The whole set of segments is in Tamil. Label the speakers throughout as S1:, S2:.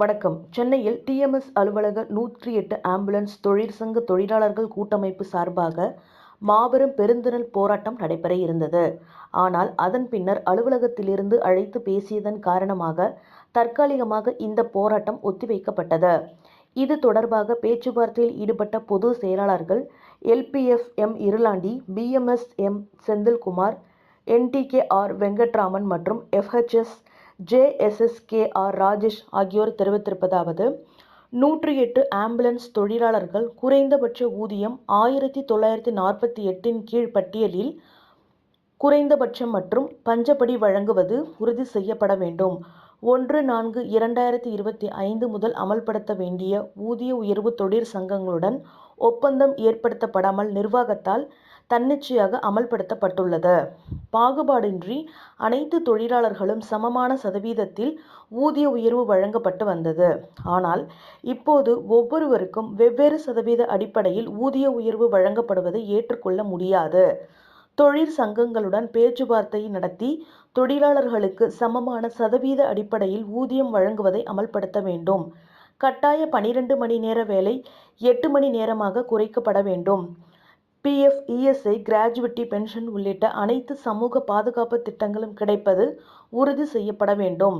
S1: வணக்கம். சென்னையில் டிஎம்எஸ் அலுவலக நூற்றி எட்டு ஆம்புலன்ஸ் தொழிற்சங்க தொழிலாளர்கள் கூட்டமைப்பு சார்பாக மாபெரும் பெருந்திரள் போராட்டம் நடைபெற இருந்தது. ஆனால் அதன் பின்னர் அலுவலகத்திலிருந்து அழைத்து பேசியதன் காரணமாக தற்காலிகமாக இந்த போராட்டம் ஒத்திவைக்கப்பட்டது. இது தொடர்பாக பேச்சுவார்த்தையில் ஈடுபட்ட பொது செயலாளர்கள் LPF M. Irulandi BMS M. Senthilkumar NTK R. Venkatraman மற்றும் எஃப்ஹெச்எஸ் ஜேஎஸ்எஸ்கே ஆர் ராஜேஷ் ஆகியோர் தெரிவித்திருப்பதாவது நூற்றி எட்டு ஆம்புலன்ஸ் தொழிலாளர்கள் குறைந்தபட்ச ஊதியம் ஆயிரத்தி தொள்ளாயிரத்தி நாற்பத்தி எட்டின் கீழ் பட்டியலில் குறைந்தபட்சம் மற்றும் பஞ்சப்படி வழங்குவது உறுதி செய்யப்பட வேண்டும். ஒன்று நான்கு இரண்டாயிரத்தி இருபத்தி ஐந்து முதல் அமல்படுத்த வேண்டிய ஊதிய உயர்வு தொழிற்சங்கங்களுடன் ஒப்பந்தம் ஏற்படுத்தப்படாமல் நிர்வாகத்தால் தன்னிச்சையாக அமல்படுத்தப்பட்டுள்ளது. பாகுபாடின்றி அனைத்து தொழிலாளர்களும் சமமான சதவீதத்தில் ஊதிய உயர்வு வழங்கப்பட்டு வந்தது. ஆனால் இப்போது ஒவ்வொருவருக்கும் வெவ்வேறு சதவீத அடிப்படையில் ஊதிய உயர்வு வழங்கப்படுவதை ஏற்றுக்கொள்ள முடியாது. தொழிற்சங்கங்களுடன் பேச்சுவார்த்தை நடத்தி தொழிலாளர்களுக்கு சமமான சதவீத அடிப்படையில் ஊதியம் வழங்குவதை அமல்படுத்த வேண்டும். கட்டாய பனிரெண்டு மணி நேர வேலை எட்டு மணி நேரமாக குறைக்கப்பட வேண்டும். பிஎஃப் இஎஸ்ஐ கிராஜுவிட்டி பென்ஷன் உள்ளிட்ட அனைத்து சமூக பாதுகாப்பு திட்டங்களும் கிடைப்பது உறுதி செய்யப்பட வேண்டும்.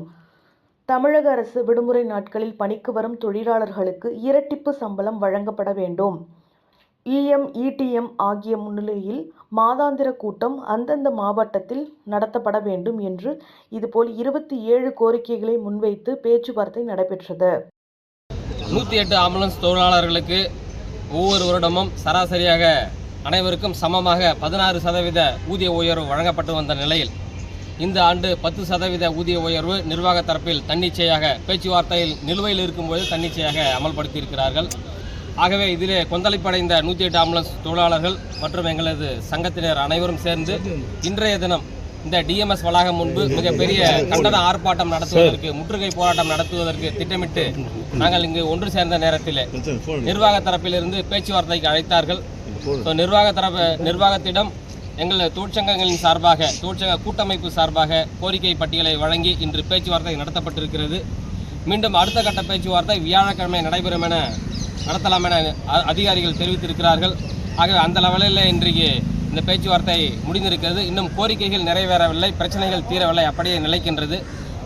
S1: தமிழக அரசு விடுமுறை நாட்களில் பணிக்கு வரும் தொழிலாளர்களுக்கு இரட்டிப்பு சம்பளம் வழங்கப்பட வேண்டும். இஎம் இடிஎம் ஆகிய முன்னிலையில் மாதாந்திர கூட்டம் அந்தந்த மாவட்டத்தில் நடத்தப்பட வேண்டும் என்று இதுபோல் இருபத்தி ஏழு கோரிக்கைகளை முன்வைத்து பேச்சுவார்த்தை நடைபெற்றது.
S2: நூற்றி எட்டு ஆம்புலன்ஸ் தொழிலாளர்களுக்கு ஒவ்வொரு வருடமும் சராசரியாக அனைவருக்கும் சமமாக பதினாறு சதவீத ஊதிய உயர்வு வழங்கப்பட்டு வந்த நிலையில் இந்த ஆண்டு பத்து சதவீத ஊதிய உயர்வு நிர்வாக தரப்பில் தன்னிச்சையாக பேச்சுவார்த்தையில் நிலுவையில் இருக்கும்போது தன்னிச்சையாக அமல்படுத்தியிருக்கிறார்கள். ஆகவே இதிலே கொந்தளிப்படைந்த நூற்றி எட்டு ஆம்புலன்ஸ் தொழிலாளர்கள் மற்றும் எங்களது சங்கத்தினர் அனைவரும் சேர்ந்து இன்றைய தினம் இந்த டிஎம்எஸ் வளாகம் முன்பு மிகப்பெரிய கண்டன ஆர்ப்பாட்டம் நடத்துவதற்கு முற்றுகை போராட்டம் நடத்துவதற்கு திட்டமிட்டு நாங்கள் இங்கு ஒன்று சேர்ந்த நேரத்தில் நிர்வாக தரப்பிலிருந்து பேச்சுவார்த்தைக்கு அழைத்தார்கள். ஸோ நிர்வாக தரப்பு நிர்வாகத்திடம் எங்கள் தொழிற்சங்கங்களின் சார்பாக தொழிற்சங்க கூட்டமைப்பு சார்பாக கோரிக்கை பட்டியலை வழங்கி இன்று பேச்சுவார்த்தை நடத்தப்பட்டிருக்கிறது. மீண்டும் அடுத்த கட்ட பேச்சுவார்த்தை வியாழக்கிழமை நடைபெறும் என நடத்தலாம் என அதிகாரிகள் தெரிவித்திருக்கிறார்கள். ஆகவே அந்த லெவலில் இன்றைக்கு இந்த பேச்சுவார்த்தை முடிந்திருக்கிறது. இன்னும் கோரிக்கைகள் நிறைவேறவில்லை பிரச்சனைகள் தீரவில்லை அப்படியே நிலைக்கின்றது.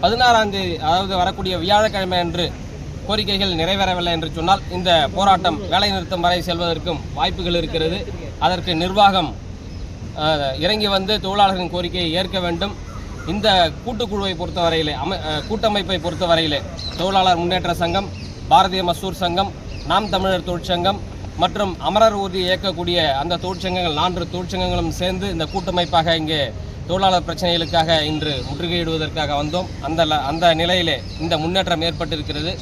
S2: பதினாறாம் தேதி அதாவது வரக்கூடிய வியாழக்கிழமை அன்று கோரிக்கைகள் நிறைவேறவில்லை என்று சொன்னால் இந்த போராட்டம் வேலைநிறுத்தம் வரை செல்வதற்கும் வாய்ப்புகள் இருக்கிறது. அதற்கு நிர்வாகம் இறங்கி வந்து தொழிலாளர்களின் கோரிக்கையை ஏற்க வேண்டும். இந்த கூட்டுக்குழுவை பொறுத்தவரையிலே அமை கூட்டமைப்பை பொறுத்தவரையிலே தொழிலாளர் முன்னேற்ற சங்கம் பாரதிய மசூர் சங்கம் நாம் தமிழர் தொழிற்சங்கம் மற்றும் அமரர் ஊர்தி இயக்கக்கூடிய அந்த தொழிற்சங்கங்கள் நான்கு தொழிற்சங்கங்களும் சேர்ந்து இந்த கூட்டமைப்பாக இங்கே தொழிலாளர் பிரச்சனைகளுக்காக இன்று முற்றுகையிடுவதற்காக வந்தோம். அந்த அந்த நிலையிலே இந்த முன்னேற்றம் ஏற்பட்டிருக்கிறது.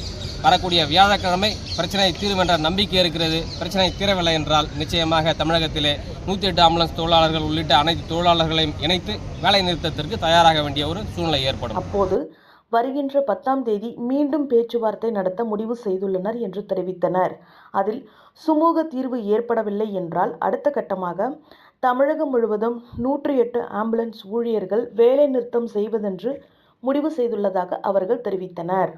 S2: வரக்கூடிய வியாழக்கிழமை பிரச்சனை தீரும் என்ற நம்பிக்கை இருக்கிறது. பிரச்சனை தீரவில்லை என்றால் நிச்சயமாக தமிழகத்திலே நூற்றி எட்டு ஆம்புலன்ஸ் தொழிலாளர்கள் உள்ளிட்ட அனைத்து தொழிலாளர்களையும் இணைத்து வேலை நிறுத்தத்திற்கு தயாராக வேண்டிய ஒரு சூழ்நிலை ஏற்படும்.
S1: அப்போது வருகின்ற பத்தாம் தேதி மீண்டும் பேச்சுவார்த்தை நடத்த முடிவு செய்துள்ளனர் என்று தெரிவித்தனர். அதில் சுமூக தீர்வு ஏற்படவில்லை என்றால் அடுத்த கட்டமாக தமிழகம் முழுவதும் நூற்றி எட்டு ஆம்புலன்ஸ் ஊழியர்கள் வேலை நிறுத்தம் செய்வதென்று முடிவு செய்துள்ளதாக அவர்கள் தெரிவித்தனர்.